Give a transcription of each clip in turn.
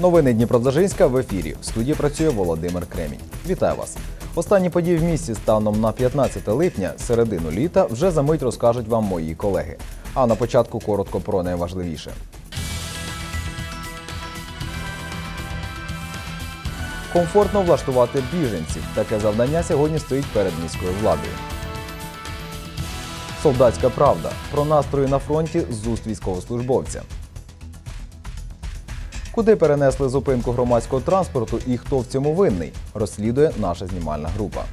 Новини Дніпродзержинська в ефірі. В студії працює Володимир Кремінь. Вітаю вас. Останні події в місті станом на 15 липня, середину літа, вже за мить розкажуть вам мої колеги. А на початку коротко про найважливіше. Комфортно влаштувати біженців. Таке завдання сьогодні стоїть перед міською владою. Солдатська правда про настрої на фронті з уст військовослужбовця. Куди перенесли зупинку громадського транспорту і хто в цьому винний, розслідує наша знімальна група.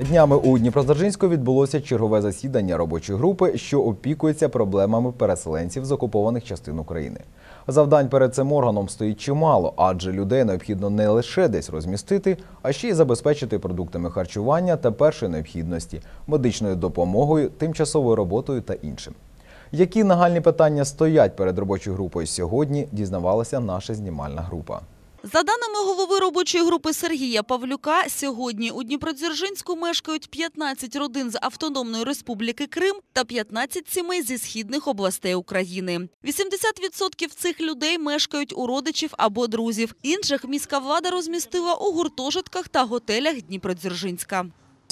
Днями у Дніпродзержинську відбулося чергове засідання робочої групи, що опікується проблемами переселенців з окупованих частин України. Завдань перед цим органом стоїть чимало, адже людей необхідно не лише десь розмістити, а ще й забезпечити продуктами харчування та першої необхідності, медичною допомогою, тимчасовою роботою та іншим. Які нагальні питання стоять перед робочою групою сьогодні, дізнавалася наша знімальна група. За даними голови робочої групи Сергія Павлюка, сьогодні у Дніпродзержинську мешкають 15 родин з Автономної Республіки Крим та 15 сімей зі східних областей України. 80% цих людей мешкають у родичів або друзів. Інших міська влада розмістила у гуртожитках та готелях Дніпродзержинська.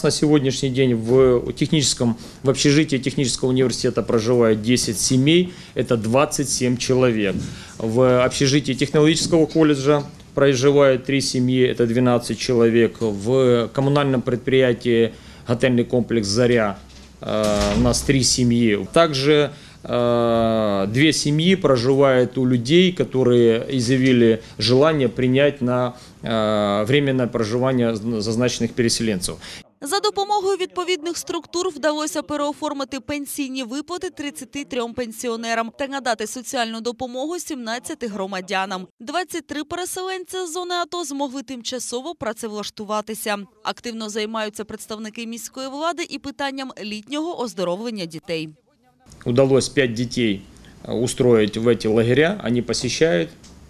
На сегодняшний день в техническом, в общежитии технического университета проживает 10 семей, это 27 человек. В общежитии технологического колледжа проживает 3 семьи, это 12 человек. В коммунальном предприятии готельный комплекс «Заря» э, у нас 3 семьи. Также э, две семьи проживают у людей, которые изъявили желание принять на э, временное проживание зазначенных переселенцев. За допомогою відповідних структур вдалося переоформити пенсійні виплати 33 пенсіонерам та надати соціальну допомогу 17 громадянам. 23 переселенця з зони АТО змогли тимчасово працевлаштуватися. Активно займаються представники міської влади і питанням літнього оздоровлення дітей. Удалось 5 детей э, устроить в эти лагеря, они посещают.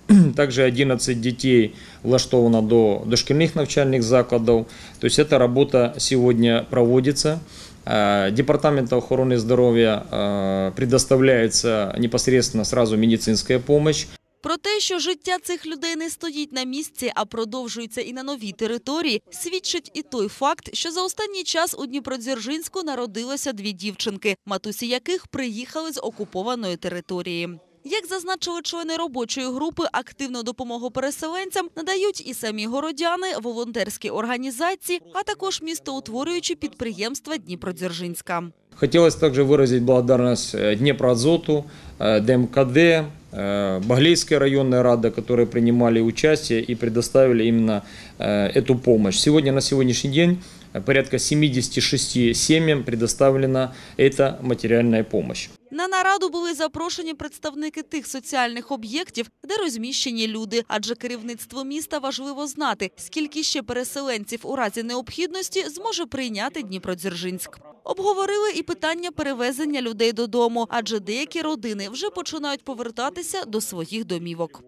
Также 11 детей влаштовано до дошкільних навчальних закладів. То есть эта работа сегодня проводится. Э, Департаменту охороны здоровья э, предоставляется непосредственно сразу медицинская помощь. Про те, що життя цих людей не стоїть на місці, а продовжується і на новій території, свідчить і той факт, що за останній час у Дніпродзержинську народилося дві дівчинки, матусі яких приїхали з окупованої території. Як зазначили члени робочої групи, активну допомогу переселенцям надають і самі городяни, волонтерські організації, а також містоутворюючі підприємства Дніпродзержинська. Хотелось также выразить благодарность э, Днепроазоту, э, ДМКД, э, Баглейская районная рада, которые принимали участие и предоставили именно э, эту помощь. Сегодня, на сегодняшний день, э, порядка 76 семьям предоставлена эта материальная помощь. На нараду були запрошені представники тих соціальних об'єктів, де розміщені люди, адже керівництво міста важливо знати, скільки ще переселенців у разі необхідності зможе прийняти Дніпродзержинськ. Обговорили і питання перевезення людей додому, адже деякі родини вже починають повертатися до своїх домівок.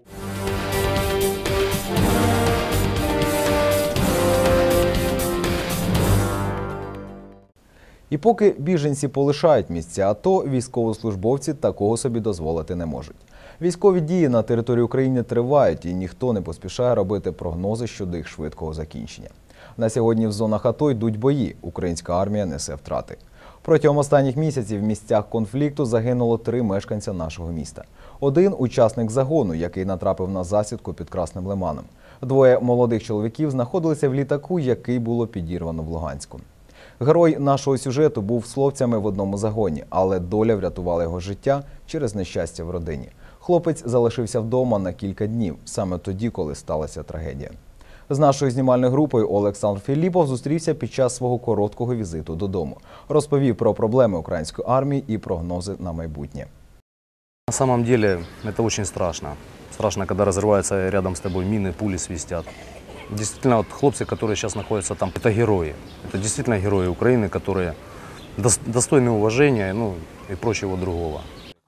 І поки біженці полишають місця АТО, військовослужбовці такого собі дозволити не можуть. Військові дії на території України тривають, і ніхто не поспішає робити прогнози щодо їх швидкого закінчення. На сьогодні в зонах АТО йдуть бої. Українська армія несе втрати. Протягом останніх місяців в місцях конфлікту загинуло три мешканця нашого міста. Один учасник загону, який натрапив на засідку під Красним Лиманом. Двоє молодих чоловіків знаходилися в літаку, який було підірвано в Луганську. Герой нашого сюжету був з хлопцями в одному загоні, але доля врятувала його життя через нещастя в родині. Хлопець залишився вдома на кілька днів, саме тоді, коли сталася трагедія. З нашою знімальною групою Олександр Філіпов зустрівся під час свого короткого візиту додому. Розповів про проблеми української армії і прогнози на майбутнє. На самом деле это очень страшно. Страшно, когда разрываются рядом с тобой мины, пули свистят. Действительно, вот хлопцы, которые сейчас находятся там, это герои. Это действительно герои Украины, которые дос- достойны уважения ну, и прочего другого.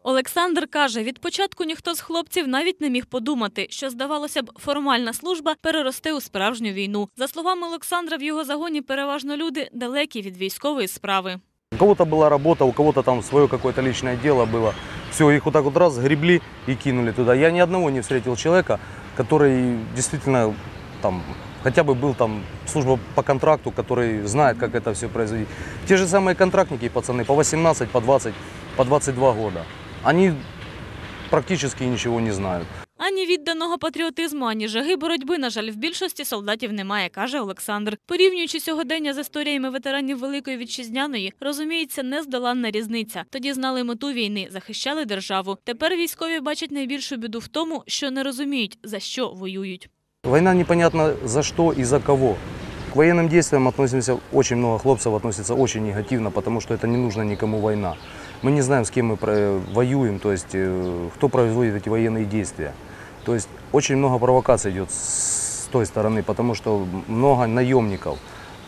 Олександр каже, від початку ніхто з хлопців навіть не міг подумати, що, здавалося б, формальна служба переросте у справжню війну. За словами Олександра, в його загоні переважно люди далекі від військової справи. У кого-то была работа, у кого-то там свое какое-то личное дело было. Все, их вот так вот раз гребли и кинули туда. Я ни одного не встретил человека, который действительно там хотя бы был там служба по контракту, который знает, как это все производить. Те же самые контрактники, пацаны, по 18, по 20, по 22 года. Они практически ничего не знают. Ані відданого патріотизму, ані жаги боротьби, на жаль, в більшості солдатів немає, каже Олександр. Порівнюючи сьогодення з історіями ветеранів Великої Вітчизняної, розуміється нездоланна різниця. Тоді знали мету війни, захищали державу. Тепер військові бачать найбільшу біду в тому, що не розуміють, за що воюють. Война непонятно за что и за кого. К военным действиям относимся, очень много хлопцев относится очень негативно, потому что это не нужно никому война. Мы не знаем, с кем мы про- воюем, то есть э, кто производит эти военные действия. То есть очень много провокаций идет с той стороны, потому что много наемников,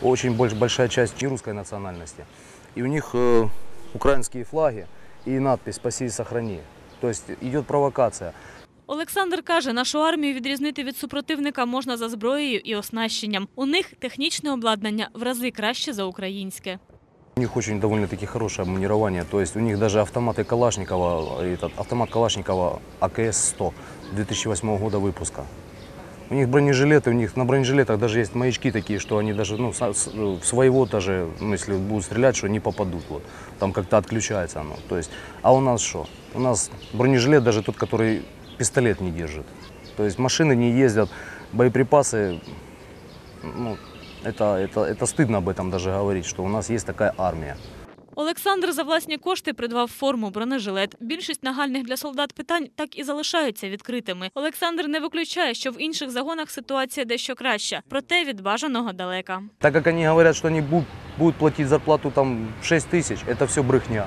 очень больш- большая часть не русской национальности. И у них э, украинские флаги и надпись «Спаси и сохрани». То есть идет провокация. Олександр каже, нашу армію відрізнити від супротивника можна за зброєю і оснащенням. У них технічне обладнання в рази краще за українське. У них очень довольно-таки хорошее амунирование, то есть у них даже автоматы Калашникова, этот автомат Калашникова АКС-100 2008 года выпуска. У них бронежилеты, у них на бронежилетах даже есть маячки такие, что они даже ну, с- с- в своего даже, ну, если будут стрелять, что не попадут. Вот. Там как-то отключается оно. То есть, а у нас что? У нас бронежилет даже тот, который пистолет не держит. То есть машины не ездят, боеприпасы, ну, это, это, это стыдно об этом даже говорить, что у нас есть такая армия. Олександр за власні кошти придбав форму, бронежилет. Більшість нагальних для солдат питань так і залишаються відкритими. Олександр не виключає, що в інших загонах ситуація дещо краща, проте від бажаного далека. Так как они говорят, что они будут, будут платить зарплату там 6 тысяч, это все брехня.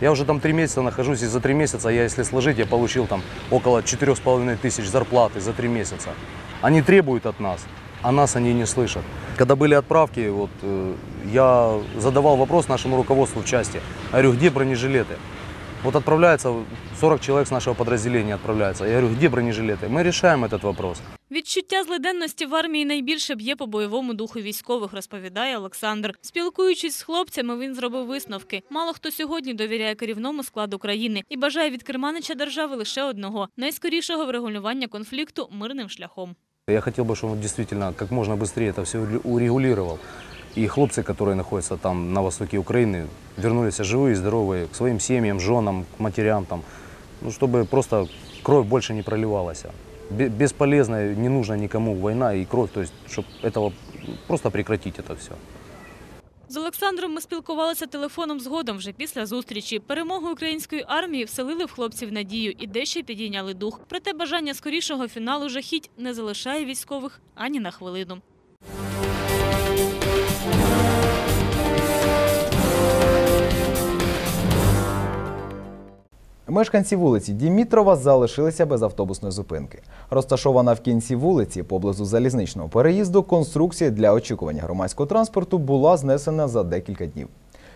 Я уже там три месяца нахожусь, и за три месяца, я если сложить, я получил там около четырех с половиной тысяч зарплаты за три месяца. Они требуют от нас, а нас они не слышат. Когда были отправки, вот, э, я задавал вопрос нашему руководству в части. Говорю, где бронежилеты? Вот отправляется, 40 человек с нашего подразделения отправляется. Я говорю, где бронежилеты? Мы решаем этот вопрос. Відчуття злиденності в армії найбільше б'є по бойовому духу військових, розповідає Олександр. Спілкуючись з хлопцями, він зробив висновки. Мало хто сьогодні довіряє керівному складу країни і бажає від керманича держави лише одного найскорішого врегулювання конфлікту мирним шляхом. Я хотел бы, чтобы он действительно как можно быстрее это все урегулировал. И хлопцы, которые находятся там на востоке Украины, вернулись живые, здоровые, к своим семьям, женам, к матерям, там, ну, чтобы просто кровь больше не проливалась. Бе- Бесполезная, не нужна никому война и кровь, то есть, чтобы этого просто прекратить это все. З Олександром ми спілкувалися телефоном згодом вже після зустрічі. Перемогу української армії вселили в хлопців надію і дещо підійняли дух. Проте бажання скорішого фіналу жахіть не залишає військових ані на хвилину. Мешканці вулиці Дімітрова залишилися без автобусної зупинки. Розташована в кінці вулиці поблизу залізничного переїзду, конструкція для очікування громадського транспорту була знесена за декілька днів.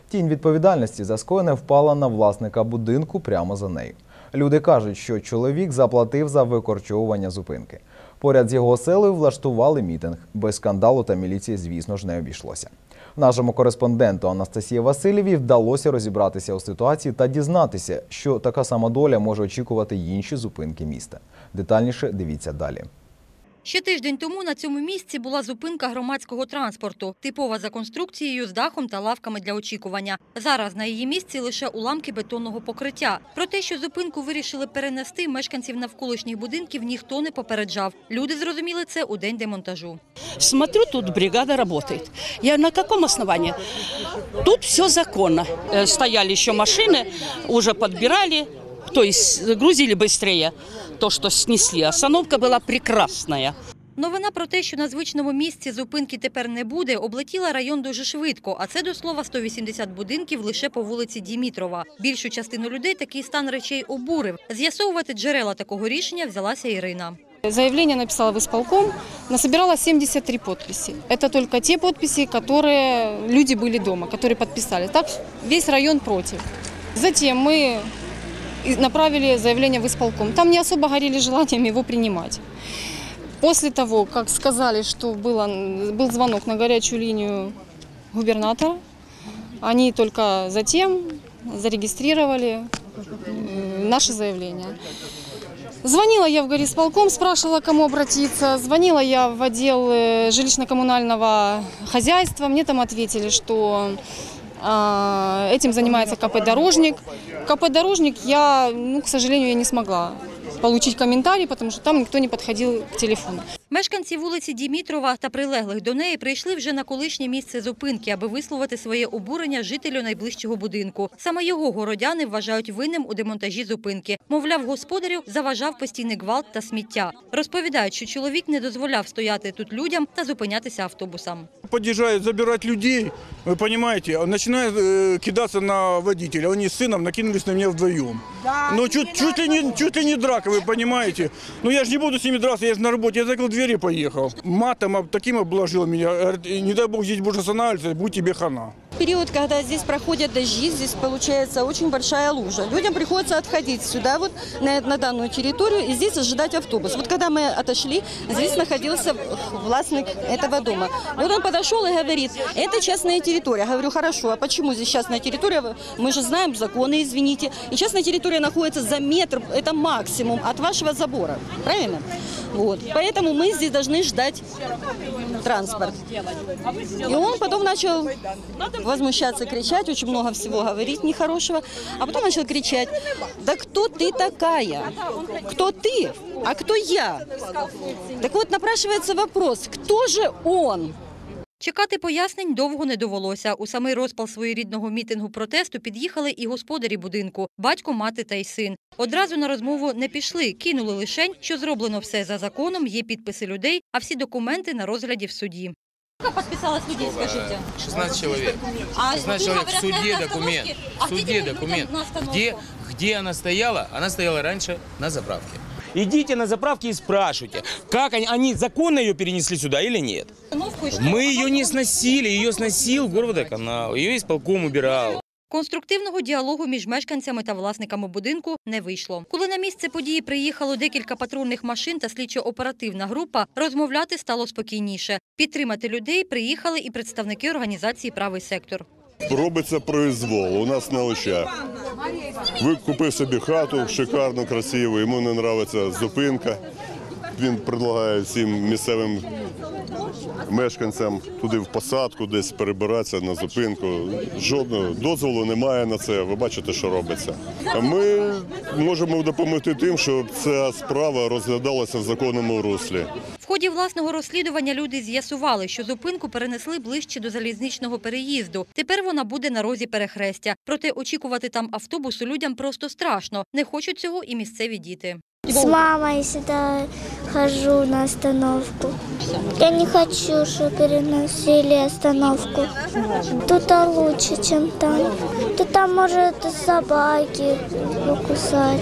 Тінь відповідальності за скоєне впала на власника будинку прямо за нею. Люди кажуть, що чоловік заплатив за викорчовування зупинки. Поряд з його оселею влаштували мітинг. Без скандалу та міліції, звісно ж, не обійшлося. Нашому кореспонденту Анастасії Васильєвій вдалося розібратися у ситуації та дізнатися, що така сама доля може очікувати інші зупинки міста. Детальніше дивіться далі. Ще тиждень тому на цьому місці була зупинка громадського транспорту, типова за конструкцією з дахом та лавками для очікування. Зараз на її місці лише уламки бетонного покриття. Про те, що зупинку вирішили перенести, мешканців навколишніх будинків ніхто не попереджав. Люди зрозуміли це у день демонтажу. Смотрю, тут бригада работает. Я на каком основании? Тут все законно. Э, Стояли еще машины, уже подбирали, то есть грузили быстрее то, что снесли. Остановка была прекрасная. Новина про те, що на звичному місці зупинки тепер не буде, облетіла район дуже швидко. А це, до слова, 180 будинків лише по вулиці Дімітрова. Більшу частину людей такий стан речей обурив. З'ясовувати джерела такого рішення взялася Ірина. Заявление написала в исполком, насобирала 73 подписи. Это только те подписи, которые люди были дома, которые подписали. Так весь район против. Затем мы и направили заявление в исполком. Там не особо горели желанием его принимать. После того, как сказали, что было, был звонок на горячую линию губернатора, они только затем зарегистрировали э, наше заявление. Звонила я в горисполком, спрашивала, кому обратиться. Звонила я в отдел э, жилищно-коммунального хозяйства. Мне там ответили, что этим занимается КП «Дорожник». КП «Дорожник» я, ну, к сожалению, я не смогла получить комментарий, потому что там никто не подходил к телефону. Мешканці вулиці Дімітрова та прилеглих до неї прийшли вже на колишнє місце зупинки, аби висловити своє обурення жителю найближчого будинку. Саме його городяни вважають винним у демонтажі зупинки. Мовляв, господарю заважав постійний гвалт та сміття. Розповідають, що чоловік не дозволяв стояти тут людям та зупинятися автобусам. подъезжает забирать людей, вы понимаете, он начинает э, кидаться на водителя. Они с сыном накинулись на меня вдвоем. ну, чуть, чуть, ли не, чуть ли не драка, вы понимаете. Ну, я же не буду с ними драться, я же на работе, я закрыл дверь и поехал. Матом таким обложил меня, говорит, «И не дай бог здесь будешь останавливаться, будь тебе хана. период, когда здесь проходят дожди, здесь получается очень большая лужа. Людям приходится отходить сюда, вот на, на данную территорию, и здесь ожидать автобус. Вот когда мы отошли, здесь находился властник этого дома. Вот он подошел и говорит, это частная территория. Я говорю, хорошо, а почему здесь частная территория? Мы же знаем законы, извините. И частная территория находится за метр, это максимум от вашего забора. Правильно? Вот. Поэтому мы здесь должны ждать транспорт. И он потом начал возмущаться, кричать, очень много всего говорить нехорошего. А потом начал кричать, да кто ты такая? Кто ты? А кто я? Так вот напрашивается вопрос, кто же он? Чекати пояснень довго не довелося. У самий розпал своєрідного мітингу протесту під'їхали і господарі будинку – батько, мати та й син. Одразу на розмову не пішли, кинули лишень, що зроблено все за законом, є підписи людей, а всі документи на розгляді в суді. Сколько підписалось людей, скажіть? 16 человек. А 16 человек в суде документ. В суде документ. Где, где она стояла? Она стояла раньше на заправке. Идите на заправки и спрашивайте, как они, они законно ее перенесли сюда или нет. Мы ее не сносили, ее сносил горводоканал, ее исполком убирал. Конструктивного діалогу між мешканцями та власниками будинку не вийшло. Коли на місце події приїхало декілька патрульних машин та слідчо-оперативна група, розмовляти стало спокійніше. Підтримати людей приїхали і представники організації Правий сектор. Робиться произвол у нас на очах. Ви купив собі хату шикарну, красиву, йому не подобається зупинка. Він предлагає всім місцевим мешканцям туди в посадку, десь перебиратися на зупинку. Жодного дозволу немає на це. Ви бачите, що робиться. Ми можемо допомогти тим, щоб ця справа розглядалася в законному руслі. В ході власного розслідування люди з'ясували, що зупинку перенесли ближче до залізничного переїзду. Тепер вона буде на розі перехрестя. Проте очікувати там автобусу людям просто страшно. Не хочуть цього і місцеві діти. С мамой сюда хожу на остановку. Я не хочу, чтобы переносили остановку. Тут лучше, чем там. Тут там может собаки покусать.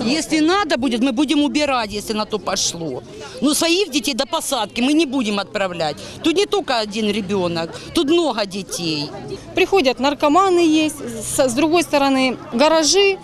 Если надо будет, мы будем убирать, если на то пошло. Но своих детей до посадки мы не будем отправлять. Тут не только один ребенок, тут много детей. Приходят наркоманы есть, с другой стороны гаражи,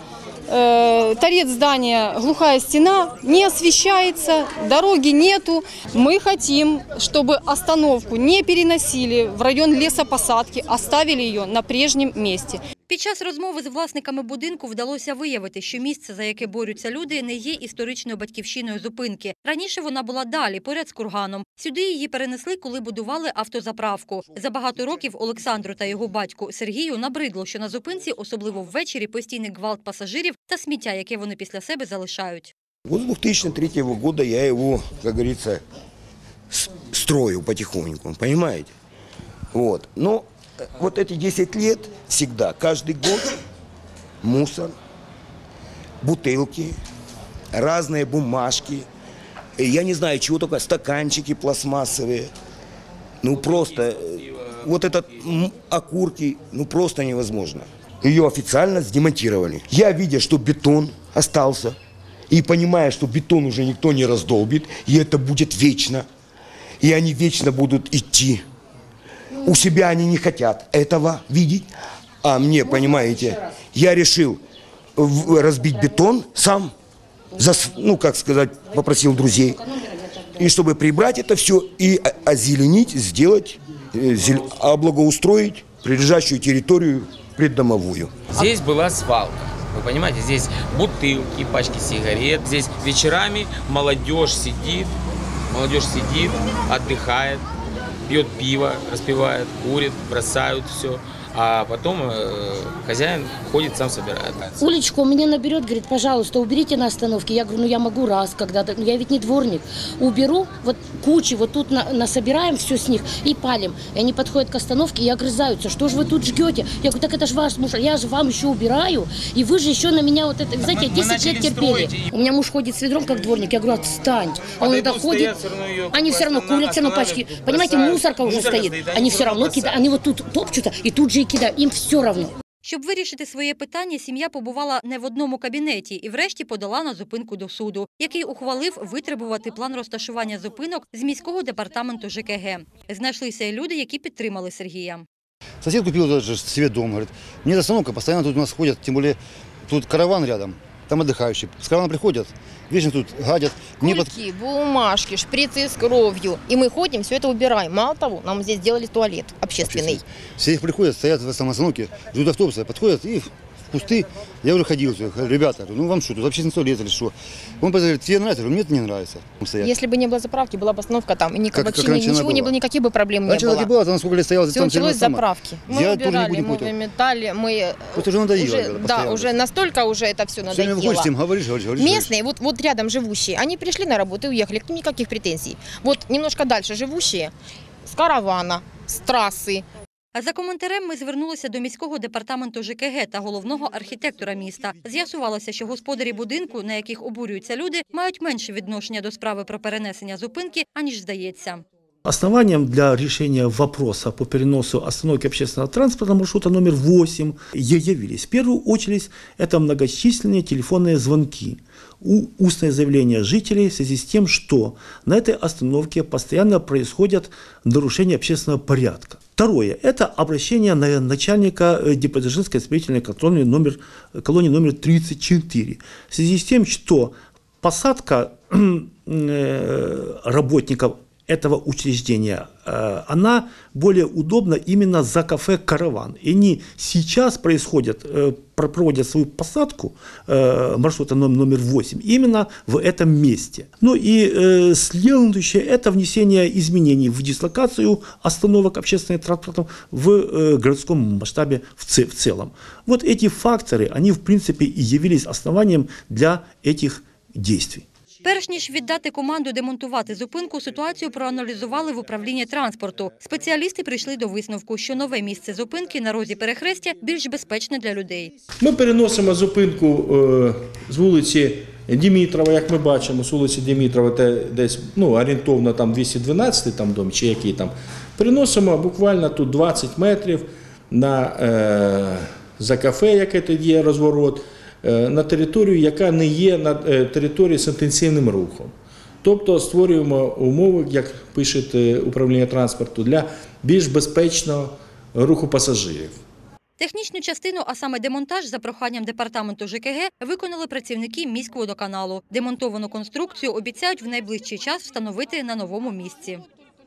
э, торец здания, глухая стена, не освещается, дороги нету. Мы хотим, чтобы остановку не переносили в район лесопосадки, оставили ее на прежнем месте. Під час розмови з власниками будинку вдалося виявити, що місце, за яке борються люди, не є історичною батьківщиною зупинки. Раніше вона була далі, поряд з курганом. Сюди її перенесли, коли будували автозаправку. За багато років Олександру та його батьку Сергію набридло, що на зупинці, особливо ввечері, постійний гвалт пасажирів та сміття, яке вони після себе залишають. Вот с 2003 года я его, как говорится, строю потихоньку, понимаете? Вот. Но э, вот эти 10 лет всегда, каждый год мусор, бутылки, разные бумажки, я не знаю, чего только, стаканчики пластмассовые. Ну просто, вот этот окурки, ну просто невозможно. Ее официально сдемонтировали. Я, видя, что бетон остался, и понимая, что бетон уже никто не раздолбит, и это будет вечно, и они вечно будут идти. У себя они не хотят этого видеть, а мне, понимаете, я решил разбить бетон сам, зас- ну, как сказать, попросил друзей. И чтобы прибрать это все и озеленить, сделать, э, зель- облагоустроить прилежащую территорию преддомовую. Здесь была свалка. Вы понимаете, здесь бутылки, пачки сигарет. Здесь вечерами молодежь сидит, молодежь сидит, отдыхает, пьет пиво, распивает, курит, бросают все. А потом э, хозяин ходит, сам собирает. Улечку мне наберет, говорит, пожалуйста, уберите на остановке. Я говорю, ну я могу раз когда-то, ну я ведь не дворник. Уберу, вот кучи, вот тут на, насобираем все с них и палим. И они подходят к остановке и огрызаются, что же вы тут жгете? Я говорю, так это же ваш муж, я же вам еще убираю, и вы же еще на меня вот это, знаете, мы 10 начали лет терпели. строить, У меня муж ходит с ведром, как дворник, я говорю, отстань. А он Подойдут, туда ходит, стоят, всё равно её они все равно курят, все равно пачки. Понимаете, мусорка уже стоит, они все равно равно кидают, они вот тут топчутся и тут же и кидают, им все равно. Щоб вирішити своє питання, сім'я побувала не в одному кабінеті і врешті подала на зупинку до суду, який ухвалив витребувати план розташування зупинок з міського департаменту ЖКГ. Знайшлися й люди, які підтримали Сергія. Сосед купил даже себе дом, говорит, мне остановка постоянно тут у нас ходят, тем более тут караван рядом, там отдыхающие. С каравана приходят, вечно тут гадят. Мне под- Кульки, бумажки, шприцы с кровью. И мы ходим, все это убираем. Мало того, нам здесь сделали туалет общественный. Все их приходят, стоят в самой остановке, ждут автобуса, подходят и в кусты. Я уже ходил, ребята, ну вам что, тут общественный туалет или что? Он говорит, тебе нравится? Я говорю, нет, не нравится. Если бы не было заправки, была бы остановка там, и никак, Как- вообще как раньше ничего она не была. было, никаких бы проблем не Раньше было. так и было, там сколько лет стоял, Все там началось с заправки. Мы Я тоже не убирали, мы выметали, мы Это уже надоело, уже, это да, уже настолько уже это все Все время надоело. выходишь, с ним говоришь, говоришь, говоришь. Местные, вот, вот рядом живущие, они пришли на работу и уехали, к ним никаких претензий. Вот немножко дальше живущие, с каравана, с трассы, А за коментарем ми звернулися до міського департаменту ЖКГ та головного архітектора міста. З'ясувалося, що господарі будинку, на яких обурюються люди, мають менше відношення до справи про перенесення зупинки, аніж здається. Основанием для решения вопроса по переносу остановки общественного транспорта маршрута номер 8 явились в первую очередь это многочисленные телефонные звонки, у- устное заявление жителей в связи с тем, что на этой остановке постоянно происходят нарушения общественного порядка. Второе – это обращение на начальника э, Депозижинской исправительной колонии номер, колонии номер 34 в связи с тем, что посадка э, работников этого учреждения, э, она более удобна именно за кафе «Караван». И они сейчас происходят, э, про- проводят свою посадку э, маршрута ном- номер 8 именно в этом месте. Ну и следующее – это внесение изменений в дислокацию остановок общественных транспортов в городском масштабе в целом. Вот эти факторы, они в принципе и явились основанием для этих действий. Перш ніж віддати команду демонтувати зупинку, ситуацію проаналізували в управлінні транспорту. Спеціалісти прийшли до висновку, що нове місце зупинки на розі перехрестя більш безпечне для людей. Ми переносимо зупинку е, з вулиці Дімітрова, як ми бачимо, з вулиці Дімітрова, де десь ну, орієнтовно там 212 там дом, чи який там. Переносимо буквально тут 20 метрів на, е, за кафе, яке тут є розворот, на територію, яка не є на е, території з інтенсивним рухом. Тобто створюємо умови, як пише е, управління транспорту, для більш безпечного руху пасажирів. Технічну частину, а саме демонтаж, за проханням департаменту ЖКГ, виконали працівники міськводоканалу. Демонтовану конструкцію обіцяють в найближчий час встановити на новому місці.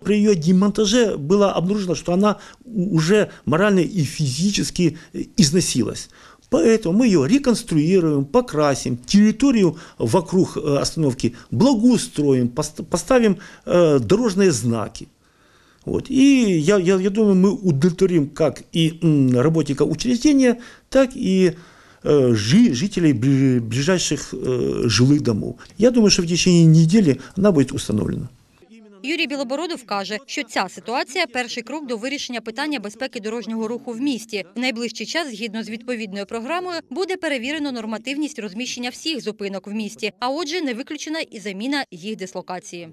При ее демонтаже было обнаружено, что она уже морально и физически износилась. Поэтому мы ее реконструируем, покрасим, территорию вокруг э, остановки благоустроим, пост- поставим э, дорожные знаки. Вот. И я, я, я думаю, мы удовлетворим как и работника учреждения, так и э, жи- жителей бли- ближайших жилых домов. Я думаю, что в течение недели она будет установлена. Юрій Білобородов каже, що ця ситуація перший крок до вирішення питання безпеки дорожнього руху в місті. В найближчий час, згідно з відповідною програмою, буде перевірено нормативність розміщення всіх зупинок в місті, а отже, не виключена і заміна їх дислокації.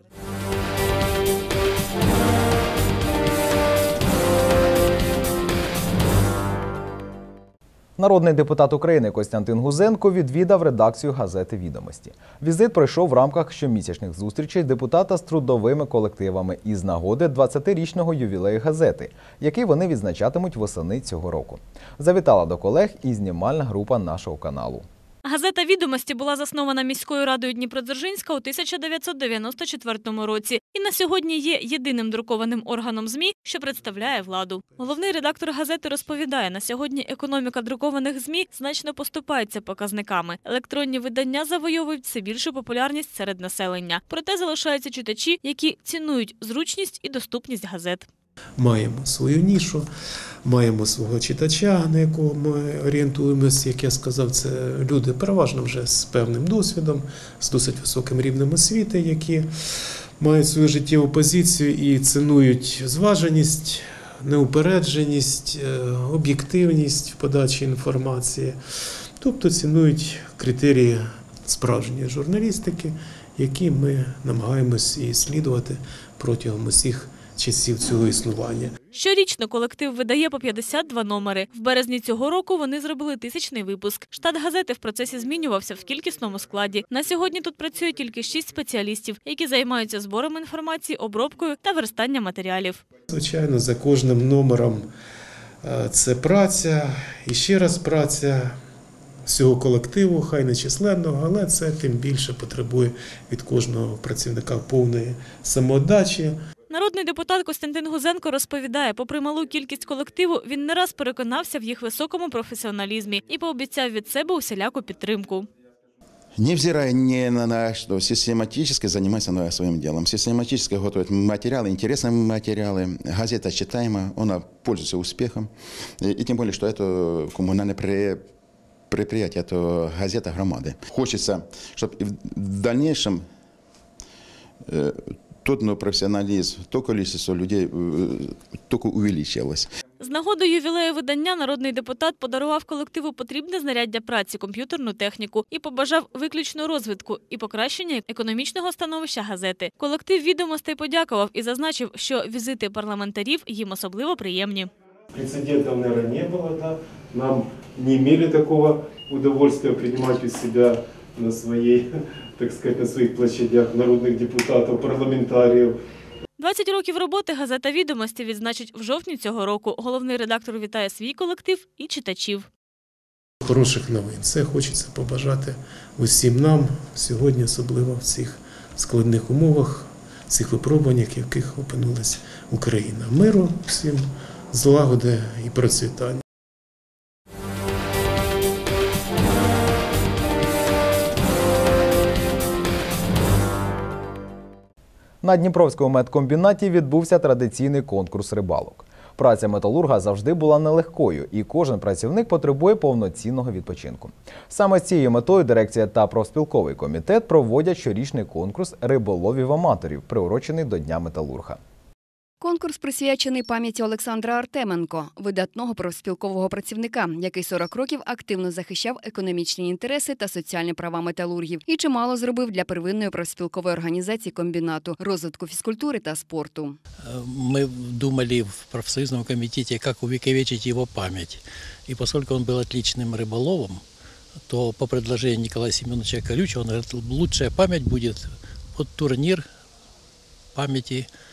Народний депутат України Костянтин Гузенко відвідав редакцію газети Відомості. Візит пройшов в рамках щомісячних зустрічей депутата з трудовими колективами із нагоди 20-річного ювілею газети, який вони відзначатимуть восени цього року. Завітала до колег і знімальна група нашого каналу. Газета «Відомості» була заснована міською радою Дніпродзержинська у 1994 році і на сьогодні є єдиним друкованим органом ЗМІ, що представляє владу. Головний редактор газети розповідає, на сьогодні економіка друкованих ЗМІ значно поступається показниками. Електронні видання завойовують все більшу популярність серед населення. Проте залишаються читачі, які цінують зручність і доступність газет. Маємо свою нішу, маємо свого читача, на якого ми орієнтуємось. Як я сказав, це люди переважно вже з певним досвідом, з досить високим рівнем освіти, які мають свою життєву позицію і цінують зваженість, неупередженість, е, об'єктивність в подачі інформації, тобто цінують критерії справжньої журналістики, які ми намагаємось і слідувати протягом усіх часів цього існування. Щорічно колектив видає по 52 номери. В березні цього року вони зробили тисячний випуск. Штат газети в процесі змінювався в кількісному складі. На сьогодні тут працює тільки шість спеціалістів, які займаються збором інформації, обробкою та верстанням матеріалів. Звичайно, за кожним номером е, це праця і ще раз праця всього колективу, хай не численного, але це тим більше потребує від кожного працівника повної самоотдачі. Народний депутат Костянтин Гузенко розповідає, попри малу кількість колективу, він не раз переконався в їх високому професіоналізмі і пообіцяв від себе усіляку підтримку. Невзирая ни на, на что, систематически занимается она своим делом. Систематически готовит материалы, интересные материалы. Газета читаема, она пользуется успехом. И, и тем более, что это коммунальное при- предприятие, это газета громады. Хочется, чтобы и в дальнейшем э, тот ну, профессионализм, то количество людей э, только увеличилось. З нагодою ювілею видання народний депутат подарував колективу потрібне знаряддя праці, комп'ютерну техніку і побажав виключну розвитку і покращення економічного становища газети. Колектив відомостей подякував і зазначив, що візити парламентарів їм особливо приємні. Прецедентов, наверное, не было, да. Нам не имели такого удовольствия принимать у себя на своей, так сказать, на своих площадях народных депутатов, парламентариев. 20 років роботи газета «Відомості» відзначить в жовтні цього року. Головний редактор вітає свій колектив і читачів. Хороших новин. Це хочеться побажати усім нам сьогодні, особливо в цих складних умовах, цих випробуваннях, в яких опинилась Україна. Миру всім, злагоди і процвітання. На Дніпровському медкомбінаті відбувся традиційний конкурс рибалок. Праця металурга завжди була нелегкою, і кожен працівник потребує повноцінного відпочинку. Саме з цією метою дирекція та профспілковий комітет проводять щорічний конкурс риболовів аматорів, приурочений до Дня металурга. Конкурс присвячений пам'яті Олександра Артеменко, видатного профспілкового працівника, який 40 років активно захищав економічні інтереси та соціальні права металургів і чимало зробив для первинної профспілкової організації комбінату, розвитку фізкультури та спорту. мы думали в профсоюзном комитете, как увековечить его память. И поскольку он был отличным рыболовом, то по предложению Николая Семеновича Колючего, он говорит, лучшая память будет вот турнир памяти Артеменко.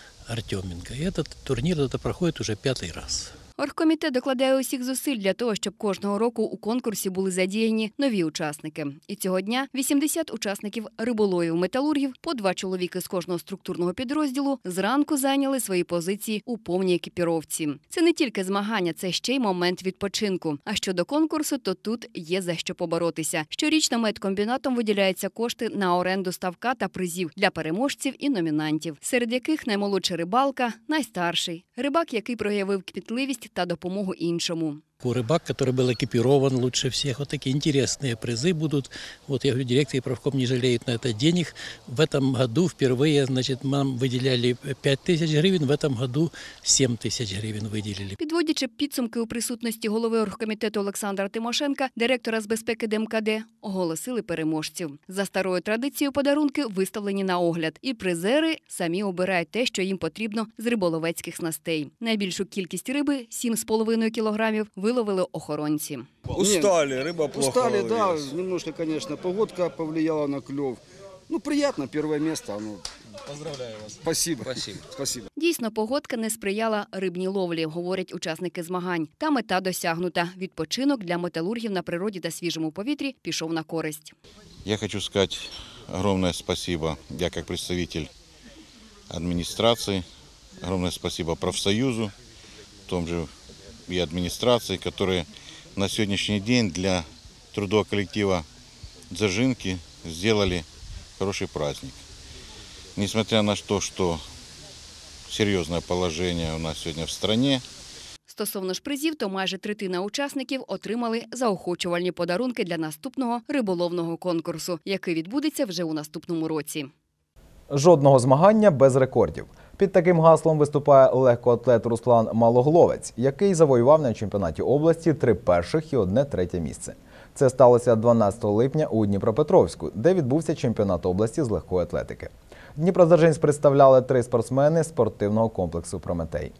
И этот турнир это проходит уже пятый раз. Оргкомітет докладає усіх зусиль для того, щоб кожного року у конкурсі були задіяні нові учасники. І цього дня 80 учасників риболовів металургів, по два чоловіки з кожного структурного підрозділу, зранку зайняли свої позиції у повній екіпіровці. Це не тільки змагання, це ще й момент відпочинку. А щодо конкурсу, то тут є за що поборотися. Щорічно медкомбінатом виділяються кошти на оренду ставка та призів для переможців і номінантів, серед яких наймолодша рибалка, найстарший рибак, який проявив кмітливість та допомогу іншому. Рыбак, который был экипирован лучше всех. Вот такие интересные призы будут. Вот я говорю, дирекция и правком не жалеют на это денег. В этом году впервые, значит, нам выделяли 5 тысяч гривен, в этом году 7 тысяч гривен выделили. Підводячи підсумки у присутності голови оргкомітету Олександра Тимошенка, директора з безпеки ДМКД, оголосили переможців. За старою традицією подарунки виставлені на огляд, і призери самі обирають те, що їм потрібно з риболовецьких снастей. Найбільшу кількість риби 7,5 кілограмів виловили охоронці. Устали, рыба плохо Устали, да, немножко, конечно, погодка повлияла на клев. Ну, приятно, первое место, оно Поздравляю вас. Спасибо. Спасибо. Спасибо. Дійсно, погодка не сприяла рибній ловлі, говорять учасники змагань. Та мета досягнута. Відпочинок для металургів на природі та свіжому повітрі пішов на користь. Я хочу сказать огромное спасибо, я как представитель администрации, огромное спасибо профсоюзу, в том же и администрации, которые на сегодняшний день для трудового коллектива Дзержинки сделали хороший праздник. Несмотря на то, что серьезное положение у нас сегодня в стране, Стосовно ж призів, то майже третина учасників отримали заохочувальні подарунки для наступного риболовного конкурсу, який відбудеться вже у наступному році. Жодного змагання без рекордів. Під таким гаслом виступає легкоатлет Руслан Малогловець, який завоював на чемпіонаті області три перших і одне третє місце. Це сталося 12 липня у Дніпропетровську, де відбувся чемпіонат області з легкої атлетики. Дніпродзержинськ представляли три спортсмени спортивного комплексу Прометей.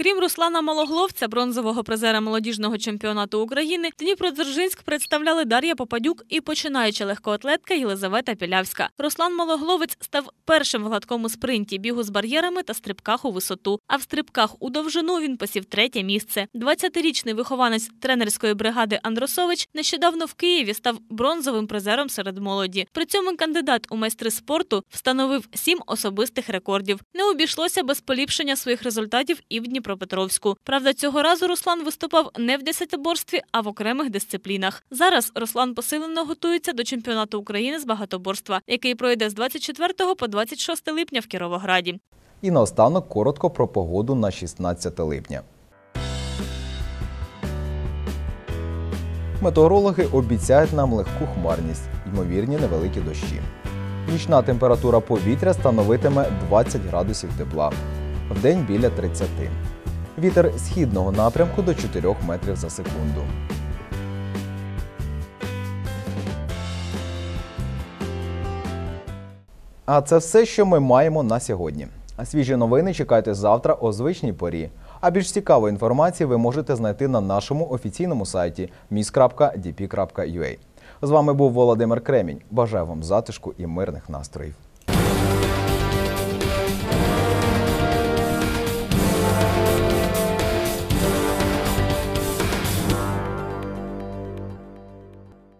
Крім Руслана Малогловця, бронзового призера молодіжного чемпіонату України, Дніпродзержинськ представляли Дар'я Попадюк і починаюча легкоатлетка Єлизавета Пілявська. Руслан Малогловець став першим в гладкому спринті, бігу з бар'єрами та стрибках у висоту. А в стрибках у довжину він посів третє місце. 20-річний вихованець тренерської бригади Андросович нещодавно в Києві став бронзовим призером серед молоді. При цьому кандидат у майстри спорту встановив сім особистих рекордів. Не обійшлося без поліпшення своїх результатів і в Дніпропетровську. Правда, цього разу Руслан виступав не в десятиборстві, а в окремих дисциплінах. Зараз Руслан посилено готується до чемпіонату України з багатоборства, який пройде з 24 по 26 липня в Кіровограді. І наостанок коротко про погоду на 16 липня. Метеорологи обіцяють нам легку хмарність, ймовірні невеликі дощі. Нічна температура повітря становитиме 20 градусів тепла, вдень біля 30. Вітер східного напрямку до 4 метрів за секунду. А це все, що ми маємо на сьогодні. Свіжі новини чекайте завтра о звичній порі. А більш цікавої інформації ви можете знайти на нашому офіційному сайті mis.dp.ua. З вами був Володимир Кремінь. Бажаю вам затишку і мирних настроїв.